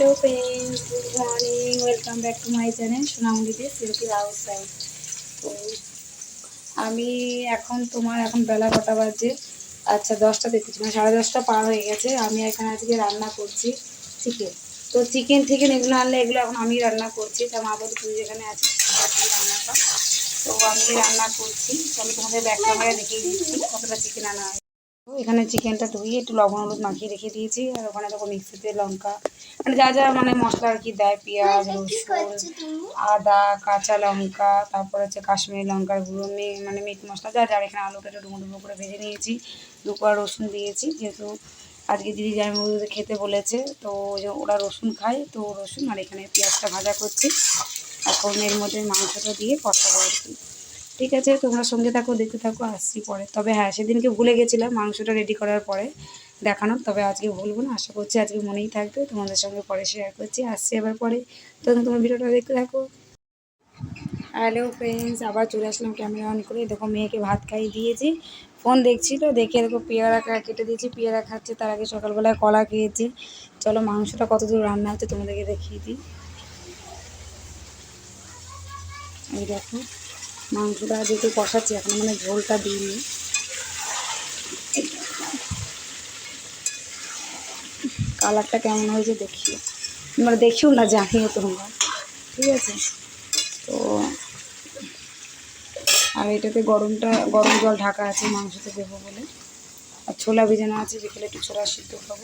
Hello friends good morning welcome back to my channel সোনামুড়িতে silky house side তো আমি এখন তোমার এখন বেলা কটা বাজে। আচ্ছা দশটা দেখেছি মানে সাড়ে দশটা পার হয়ে গেছে। আমি এখানে আজকে রান্না করছি চিকেন। তো চিকেন থেকে এগুলো আনলে এগুলো এখন আমি রান্না করছি। তা মা বলে, তুই যেখানে আছিস রান্নাটা তো আমি রান্না করছি। চলো তোমাদের ব্যাক ক্যামেরা দেখিয়ে দিচ্ছি কতটা চিকেন আনা হয় এখানে চিকেনটা ধুয়ে একটু লবণ হলুদ মাখিয়ে রেখে দিয়েছি আর ওখানে দেখো মিক্সিতে লঙ্কা মানে যা যা মানে মশলা আর কি দেয় পেঁয়াজ রসুন আদা কাঁচা লঙ্কা তারপর হচ্ছে কাশ্মীরি লঙ্কার গুঁড়ো মানে মিট মশলা যা যার এখানে আলুটা একটু ডুমো ডুমো করে ভেজে নিয়েছি দুপুর রসুন দিয়েছি যেহেতু আজকে দিদি জামাইবাবুদের খেতে বলেছে তো ওই যে ওরা রসুন খায় তো রসুন আর এখানে পেঁয়াজটা ভাজা করছি এখন এর মধ্যে মাংসটা দিয়ে কষাবো আর কি ঠিক আছে, তোমরা সঙ্গে থাকো, দেখতে থাকো, আসছি পরে। তবে হ্যাঁ সেদিনকে ভুলে গেছিলাম মাংসটা রেডি করার পরে দেখানো তবে আজকে ভুলবো না, আশা করছি আজকে মনেই থাকবে। তোমাদের সঙ্গে পরে শেয়ার করছি, আসছি আবার পরে। তখন তোমার ভিডিওটা দেখতে থাকো। হ্যালো ফ্রেন্ডস আবার চলে আসলাম ক্যামেরা অন করে। দেখো, মেয়েকে ভাত খাইয়ে দিয়েছি। ফোন দেখছিল দেখে দেখো পেয়ারা কেটে দিয়েছি, পেয়ারা খাচ্ছে, তার আগে সকালবেলায় কলা খেয়েছি। চলো, মাংসটা কত দূর রান্না হচ্ছে তোমাদেরকে দেখিয়ে দিই। এই দেখো। মাংসটা যেহেতু কষাচ্ছি, এখন মানে ঝোলটা দিইনি। কালারটা কেমন হয়েছে দেখিও। মানে দেখিও না, জানিও তোমরা। ঠিক আছে? তো আর এটাতে গরমটা, গরম জল ঢাকা আছে মাংসতে দেবো বলে। আর ছোলা ভেজানো আছে বিকেলে একটু ছোলা সিদ্ধ খাব।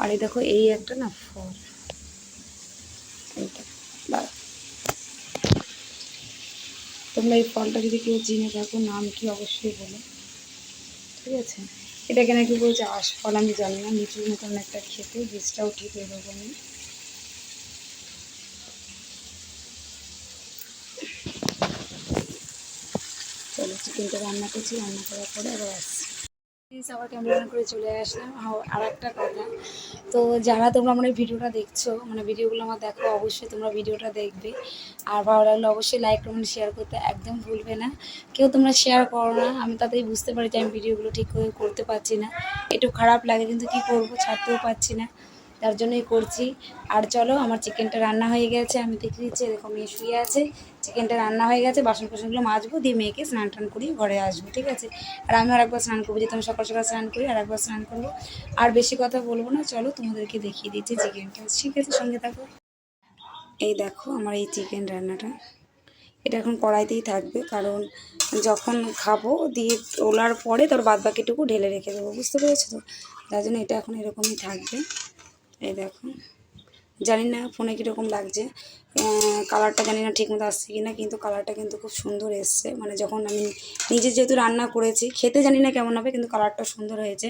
আর এই দেখো, এই একটা না ফল। এইটা দাঁড়া তোমরা এই ফলটা যদি কেউ চিনে থাকো, নাম কি অবশ্যই বলো। ঠিক আছে? এটাকে নাকি বলছে? আশফল আমি জানি না লিচুর মতন একটা খেতে, বীজটাও ঠিক এরকমই চলো, চিকেনটা রান্না করছি, রান্না করার পরে আবার আসছি। প্লিজ আবার ক্যামেরা করে চলে আসলাম। আর একটা কথা। তো যারা তোমরা আমার ভিডিওটা দেখছ মানে ভিডিওগুলো আমার দেখো, অবশ্যই তোমরা ভিডিওটা দেখবে। আর ভালো লাগলে অবশ্যই লাইক কমেন্ট শেয়ার করতে একদম ভুলবে না। কেউ তোমরা শেয়ার করো না, আমি তাতেই বুঝতে পারি যে আমি ভিডিওগুলো ঠিক করে করতে পারছি না। একটু খারাপ লাগে কিন্তু কি করব, ছাড়তেও পারছি না। তার জন্যই করছি। আর চলো, আমার চিকেনটা রান্না হয়ে গেছে। আমি দেখে দিচ্ছি, এরকম মেয়ে শুয়ে আছে। চিকেনটা রান্না হয়ে গেছে বাসন কোসনগুলো মাজবো, দিয়ে মেয়েকে স্নান টান করিয়ে ঘরে আসব, ঠিক আছে? আর আমি আর একবার স্নান করব, যেহেতু আমি সকাল সকাল স্নান করি আর একবার স্নান করব। আর বেশি কথা বলব না, চলো তোমাদেরকে দেখিয়ে দিচ্ছি চিকেনটা। ঠিক আছে, সঙ্গে থাকো। এই দেখো, আমার এই চিকেন রান্নাটা। এটা এখন কড়াইতেই থাকবে, কারণ যখন খাব, দিয়ে তোলার পরে তোর বাদ বাকিটুকু ঢেলে রেখে দেবো, বুঝতে পেরেছ? তো তার জন্য এটা এখন এরকমই থাকবে। এই দেখো। জানি না ফোনে কীরকম লাগছে। কালারটা জানি না ঠিকমতো আসছে কি না কিন্তু কালারটা কিন্তু খুব সুন্দর এসছে। মানে যখন আমি নিজে যেহেতু রান্না করেছি, খেতে জানি না কেমন হবে, কিন্তু কালারটা সুন্দর হয়েছে।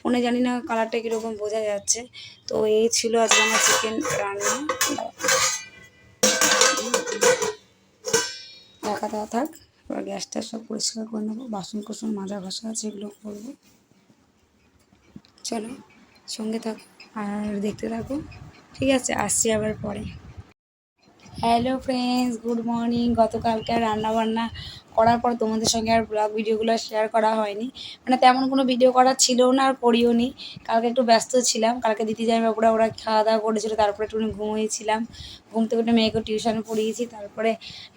ফোনে জানি না কালারটা কীরকম বোঝা যাচ্ছে। তো এই ছিল আজকে আমার চিকেন রান্না। রাখা দেওয়া থাক। এবার গ্যাসটা সব পরিষ্কার করে নেব। বাসন কোসন মাজা ঘষা আছে, এগুলো করব। চলো, সঙ্গে থাকো। আর দেখতে থাকো ঠিক আছে, আসছি আবার পরে। হ্যালো ফ্রেন্ডস গুড মর্নিং গতকালকে রান্না রান্নাবান্না করার পর তোমাদের সঙ্গে আর ব্লগ ভিডিওগুলো শেয়ার করা হয়নি। মানে তেমন কোনো ভিডিও করা ছিল না আর করিও নি। কালকে একটু ব্যস্ত ছিলাম, কালকে দিদি যাই বাবুরা ওরা খাওয়া দাওয়া করেছিল, তারপরে একটু ঘুমিয়েছিলাম। ঘুম থেকে উঠে মেয়েকে টিউশন পড়িয়েছি, তারপরে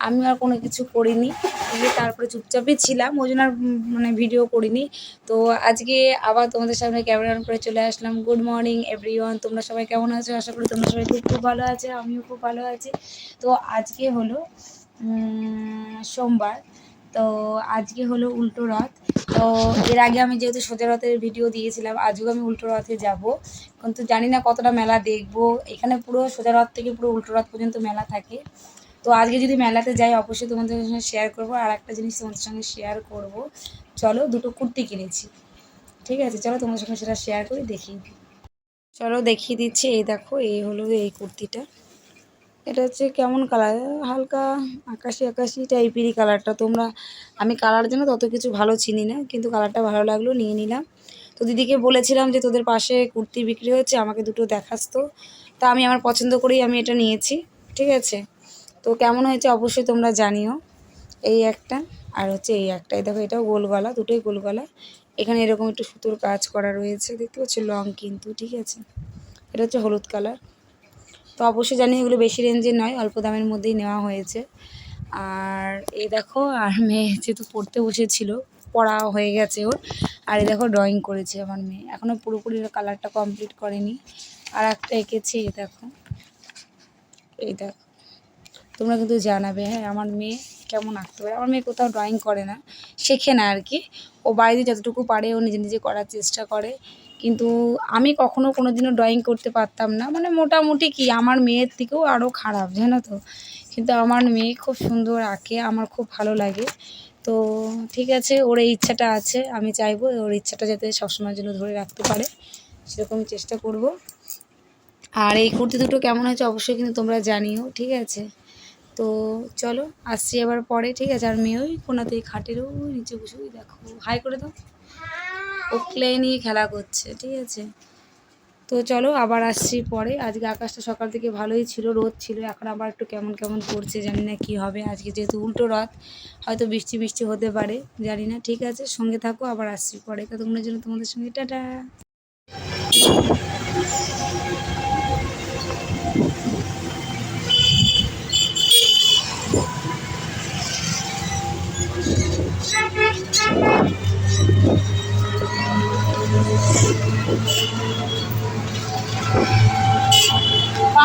আমি আর কোনো কিছু করিনি। তারপরে চুপচাপই ছিলাম, ওই জন্য আর মানে ভিডিও করিনি। তো আজকে আবার তোমাদের সামনে ক্যামেরা অন করে চলে আসলাম। গুড মর্নিং এভরিওয়ান তোমরা সবাই কেমন আছো? আশা করি তোমরা সবাই খুব খুব ভালো আছে, আমিও খুব ভালো আছি। তো আজকে হলো সোমবার। তো আজকে হলো উল্টো রথ। তো এর আগে আমি যেহেতু সোজা রথের ভিডিও দিয়েছিলাম, আজও আমি উল্টো রথে যাব। কিন্তু জানি না কতটা মেলা দেখব। এখানে পুরো সোজা রথ থেকে পুরো উল্টো রথ পর্যন্ত মেলা থাকে। তো আজকে যদি মেলাতে যাই, অবশ্যই তোমাদের সঙ্গে শেয়ার করব। আর একটা জিনিস তোমাদের সঙ্গে শেয়ার করব। চলো দুটো কুর্তি কিনেছি। ঠিক আছে, চলো তোমাদের সঙ্গে সেটা শেয়ার করে দেখিয়ে চলো দেখিয়ে দিচ্ছি, এই দেখো, এই হলো এই কুর্তিটা। এটা হচ্ছে কেমন কালার হালকা আকাশি আকাশি টাইপেরই কালারটা তোমরা, আমি কালার জন্য তত কিছু ভালো চিনি না, কিন্তু কালারটা ভালো লাগল, নিয়ে নিলাম। তো দিদিকে বলেছিলাম যে, তোদের পাশে কুর্তি বিক্রি হচ্ছে, আমাকে দুটো দেখাস তো। তা আমি আমার পছন্দ করেই আমি এটা নিয়েছি, ঠিক আছে? তো কেমন হয়েছে অবশ্যই তোমরা জানিও। এই একটা আর হচ্ছে এই একটা দেখো, এটাও গোল গলা দুটোই গোল গলা এখানে এরকম একটু সুতোর কাজ করা রয়েছে, দেখতে পাচ্ছি? লং কিন্তু, ঠিক আছে? এটা হচ্ছে হলুদ কালার তো অবশ্যই জানি এগুলো বেশি রেঞ্জের নয়, অল্প দামের মধ্যেই নেওয়া হয়েছে। আর এই দেখো, আর মেয়ে যেহেতু পড়তে বসেছিল, পড়া হয়ে গেছে ওর। আর এই দেখো ড্রয়িং করেছে আমার মেয়ে। এখনও পুরোপুরি কালারটা কমপ্লিট করেনি। আর একটা এঁকেছে, এই দেখো। এই দেখো। তোমরা কিন্তু জানাবে হ্যাঁ আমার মেয়ে কেমন আঁকতে পারে। আমার মেয়ে কোথাও ড্রয়িং করে না, শেখে না আর কি। ও বাড়িতে যতটুকু পারে, ও নিজে নিজে করার চেষ্টা করে। কিন্তু আমি কখনো কোনো দিনও ড্রয়িং করতে পারতাম না। মানে মোটামুটি কি, আমার মেয়ের থেকেও আরও খারাপ, জানো তো? কিন্তু আমার মেয়ে খুব সুন্দর আঁকে, আমার খুব ভালো লাগে। তো ঠিক আছে, ওর এই ইচ্ছাটা আছে, আমি চাইব ওর ইচ্ছাটা যাতে সবসময়ের জন্য ধরে রাখতে পারে। সেরকমই চেষ্টা করব। আর এই কুর্তি দুটো কেমন হয়েছে অবশ্যই কিন্তু তোমরা জানিও, ঠিক আছে? তো চলো, আসছি এবার পরে, ঠিক আছে? আর মেয়ে ওই কোনাতে খাটের ওই নিচে বসে দেখো, হাই করে দাও। ও ক্লে নিয়ে খেলা করছে, ঠিক আছে? তো চলো আবার আসছি পরে। আজকে আকাশটা সকাল থেকে ভালোই ছিল, রোদ ছিল, এখন আবার একটু কেমন কেমন করছে জানি না কি হবে। আজকে যেহেতু উল্টো রথ, হয়তো বৃষ্টি বৃষ্টি হতে পারে, জানি না, ঠিক আছে? সঙ্গে থাকো, আবার আসছি পরে। ততক্ষণের জন্য তোমাদের সঙ্গে, টাটা! পানি বিশ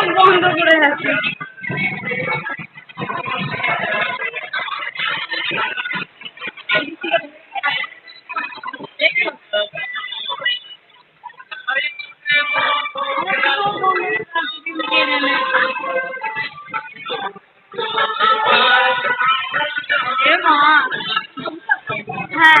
সব বন্ধ করে আছে এ মা হ্যাঁ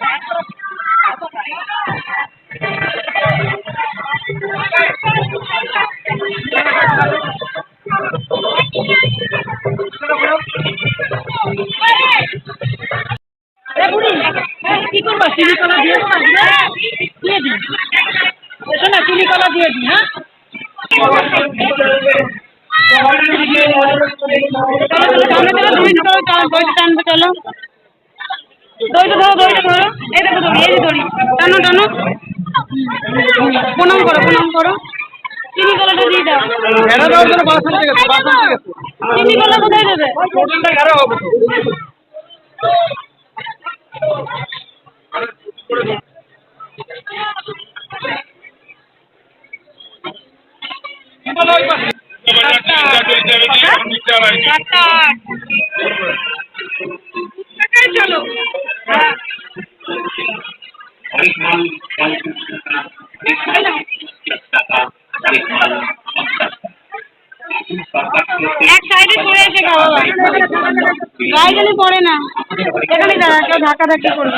চিনি কলা দিয়ে দিই হ্যাঁ? চলো চলো সামনে চলো দড়ি ধরো চলো দড়িটা টানবে চলো। দড়িটা ধরো দড়িটা ধরো। এই দেখো দড়ি এই দড়ি। টানো টানো। প্রণাম করো প্রণাম করো। চিনি কলাটা দিয়ে দাও। চিনি কলা কোথায় দেবে। হ্যাঁ এক সাইডে পড়ে গায়ে পড়ে না এখানে দাঁড়া কেউ ধাক্কা ধাক্কি করবে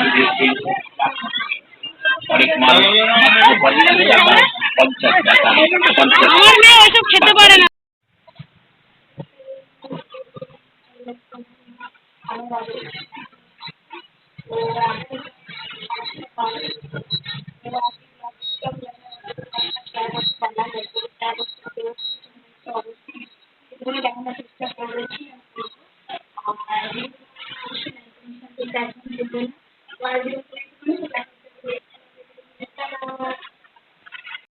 আমার মেয়ে ওইসব খেতে পারে না। Thank you.